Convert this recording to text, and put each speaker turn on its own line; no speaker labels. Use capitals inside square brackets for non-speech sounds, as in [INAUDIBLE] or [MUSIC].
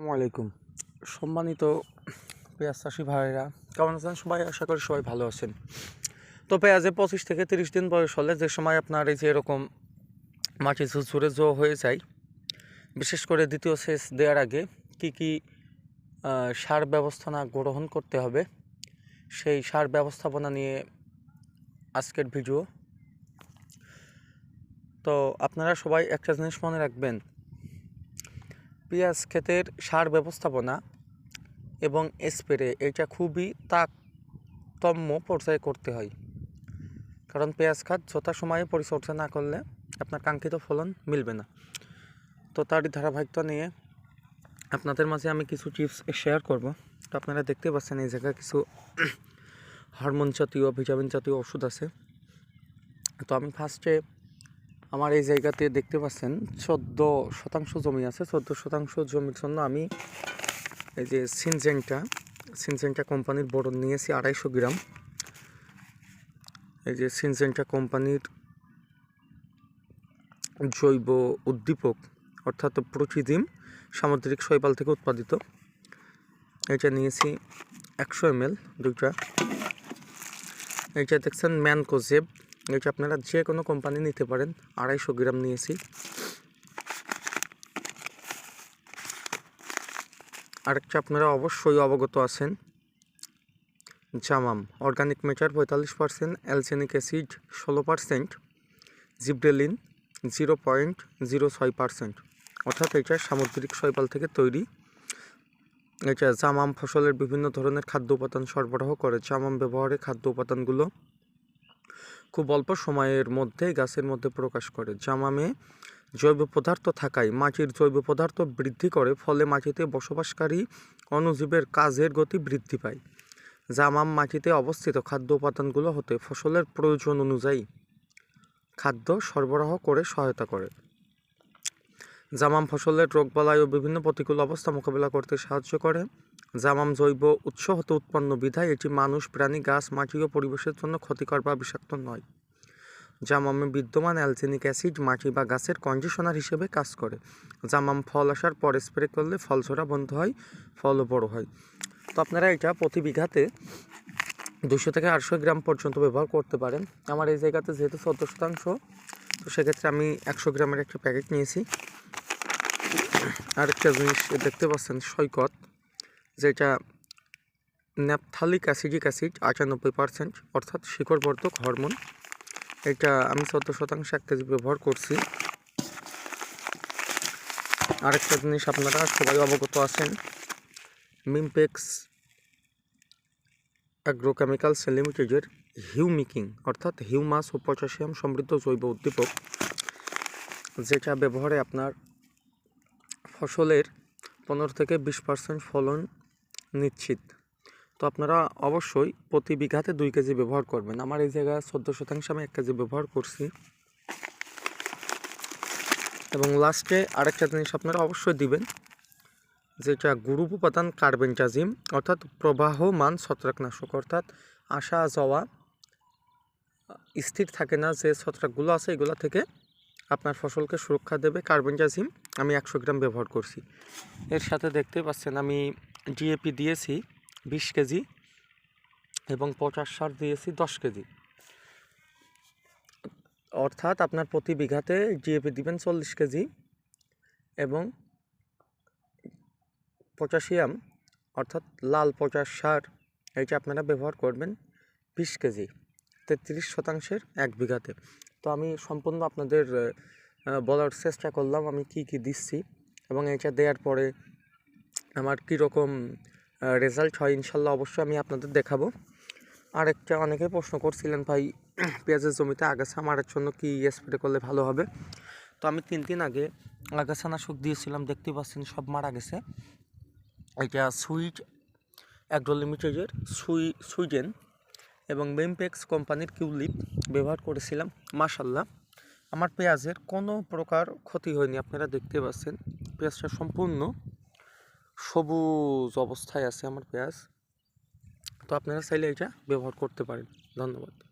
আসসালামু আলাইকুম। সম্মানিত পেঁয়াজ চাষি ভাইরা কেমন আছেন? সবাই আশা করি সবাই ভালো আছেন। তো পেঁয়াজে পঁচিশ থেকে তিরিশ দিন বয়স হলে যে সময় আপনার এই যে এরকম মাটি ঝুরঝুরে জো হয়ে যায়, বিশেষ করে দ্বিতীয় সেচ দেওয়ার আগে কি কি সার ব্যবস্থাপনা গ্রহণ করতে হবে, সেই সার ব্যবস্থাপনা নিয়ে আজকের ভিডিও। তো আপনারা সবাই একটা জিনিস মনে রাখবেন পেঁয়াজ ক্ষেতের সার ব্যবস্থাপনা এবং স্প্রে, এটা খুবই তারতম্য পর্যায়ে করতে হয়। কারণ পেঁয়াজ খাত যথাসময়ে পরিচর্যা না করলে আপনার কাঙ্ক্ষিত ফলন মিলবে না। তো তারই ধারাবাহিকতা নিয়ে আপনাদের মাঝে আমি কিছু টিপস শেয়ার করব। তো আপনারা দেখতে পাচ্ছেন এই জায়গায় কিছু হরমোন জাতীয়, ভিটামিন জাতীয় ওষুধ আছে। তো আমি ফার্স্টে আমার এই জায়গাতে দেখতে পাচ্ছেন চোদ্দ শতাংশ জমি আছে। চোদ্দ শতাংশ জমির জন্য আমি এই যে সিনজেন্টা সিনজেন্টা কোম্পানির বোরন নিয়েছি আড়াইশো গ্রাম। এই যে সিনজেন্টা কোম্পানির জৈব উদ্দীপক, অর্থাৎ প্রতিদিন সামুদ্রিক শৈবাল থেকে উৎপাদিত। এটা নিয়েছি একশো এম এল দুইটা। এইটা দেখছেন ম্যানকোজেব এটা আপনারা যে কোনো কোম্পানি নিতে পারেন, আড়াইশো গ্রাম নিয়েছি। আরেকটা আপনারা অবশ্যই অবগত আছেন, জামাম অর্গানিক মেটার পঁয়তাল্লিশ পার্সেন্ট অ্যালসেনিক অ্যাসিড ষোলো percent gibberellin zero point zero ছয় পার্সেন্ট অর্থাৎ এটা সামুদ্রিক শৈবাল থেকে তৈরি। এটা জামাম ফসলের বিভিন্ন ধরনের খাদ্য উপাদান সরবরাহ করে। জামাম ব্যবহারে খাদ্য উপাদানগুলো খুব অল্প সময়ের মধ্যে গাছের মধ্যে প্রকাশ করে। জামামে জৈব পদার্থ থাকায় মাটির জৈব পদার্থ বৃদ্ধি করে, ফলে মাটিতে বসবাসকারী অণুজীবের কাজের গতি বৃদ্ধি পায়। জামাম মাটিতে অবস্থিত খাদ্য উপাদানগুলো হতে ফসলের প্রয়োজন অনুযায়ী খাদ্য সরবরাহ করে সহায়তা করে। জামাম ফসলের রোগবালাই ও বিভিন্ন প্রতিকূল অবস্থা মোকাবিলা করতে সাহায্য করে। জামাম জৈব উৎস হতে উৎপন্ন বিধায় এটি মানুষ, প্রাণী, গাছ, মাটি ও পরিবেশের জন্য ক্ষতিকর বা বিষাক্ত নয়। জামামে বিদ্যমান অ্যালসেনিক অ্যাসিড মাটি বা গাছের কন্ডিশনার হিসেবে কাজ করে। জামাম ফল আসার পর স্প্রে করলে ফল ঝরা বন্ধ হয়, ফলও বড় হয়। তো আপনারা এটা প্রতি বিঘাতে দুশো থেকে আটশো গ্রাম পর্যন্ত ব্যবহার করতে পারেন। আমার এই জায়গাতে যেহেতু চোদ্দ শতাংশ, তো সেক্ষেত্রে আমি একশো গ্রামের একটা প্যাকেট নিয়েছি। আরেকটা জিনিস দেখতে পাচ্ছেন, সৈকত। যেটা ন্যাপথালিক অ্যাসিডিক অ্যাসিড, আটানব্বই পার্সেন্ট, অর্থাৎ শিকড়বর্ধক হরমোন। এটা আমি চোদ্দ শতাংশ এক কেজি ব্যবহার করছি। আরেকটা জিনিস আপনারা সবাই অবগত আছেন মিমপেক্স অ্যাগ্রোকেমিক্যালস লিমিটেডের হিউমিকিং, অর্থাৎ হিউমাস ও পটাশিয়াম সমৃদ্ধ জৈব উদ্দীপক, যেটা ব্যবহারে আপনার ফসলের পনেরো থেকে বিশ পার্সেন্ট ফলন নিশ্চিত। তো আপনারা অবশ্যই প্রতি বিঘাতে দুই কেজি ব্যবহার করবেন। আমার এই জায়গায় চোদ্দ শতাংশ আমি এক কেজি ব্যবহার করছি। এবং লাস্টে আরেকটা জিনিস আপনারা অবশ্যই দিবেন, যেটা গ্রুপ উপাদান কার্বেন্টাজিম, অর্থাৎ প্রবাহমান ছত্রাকনাশক, অর্থাৎ আসা যাওয়া স্থির থাকে না যে ছত্রাকগুলো আছে এগুলো থেকে আপনার ফসলকে সুরক্ষা দেবে। কার্বেন্টাজিম আমি একশো গ্রাম ব্যবহার করছি। এর সাথে দেখতে পাচ্ছেন আমি ডিএপি দিয়েছি বিশ কেজি এবং পটাশ সার দিয়েছি দশ কেজি। অর্থাৎ আপনার প্রতি বিঘাতে ডিএপি দিবেন চল্লিশ কেজি এবং পটাশিয়াম অর্থাৎ লাল পটাশ সার এইটা আপনারা ব্যবহার করবেন বিশ কেজি, তেত্রিশ শতাংশের এক বিঘাতে। তো আমি সম্পূর্ণ আপনাদের বলার চেষ্টা করলাম আমি কি কি দিচ্ছি এবং এটা দেওয়ার পরে আমার কীরকম রেজাল্ট হয় ইনশাল্লাহ অবশ্যই আমি আপনাদের দেখাবো। আরেকটা অনেকে প্রশ্ন করছিলেন, ভাই, [CLEARS THROAT] পেঁয়াজের জমিতে আগাছা মারার জন্য কি স্প্রে করলে ভালো হবে? তো আমি তিন দিন আগে আগাছা নাশক দিয়েছিলাম, দেখতে পাচ্ছেন সব মারা গেছে। এটা সুইট অ্যাগ্রো লিমিটেডের সুই, সুইডেন এবং বেমপেক্স কোম্পানির কিউলিপ ব্যবহার করেছিলাম, মাশাল্লাহ। আমার পেঁয়াজের কোনো প্রকার ক্ষতি হয়নি, আপনারা দেখতে পাচ্ছেন। পেঁয়াজটা সম্পূর্ণ সবুজ অবস্থায় আছে আমার পেঁয়াজ। তো আপনারা চাইলে এটা ব্যবহার করতে পারেন। ধন্যবাদ।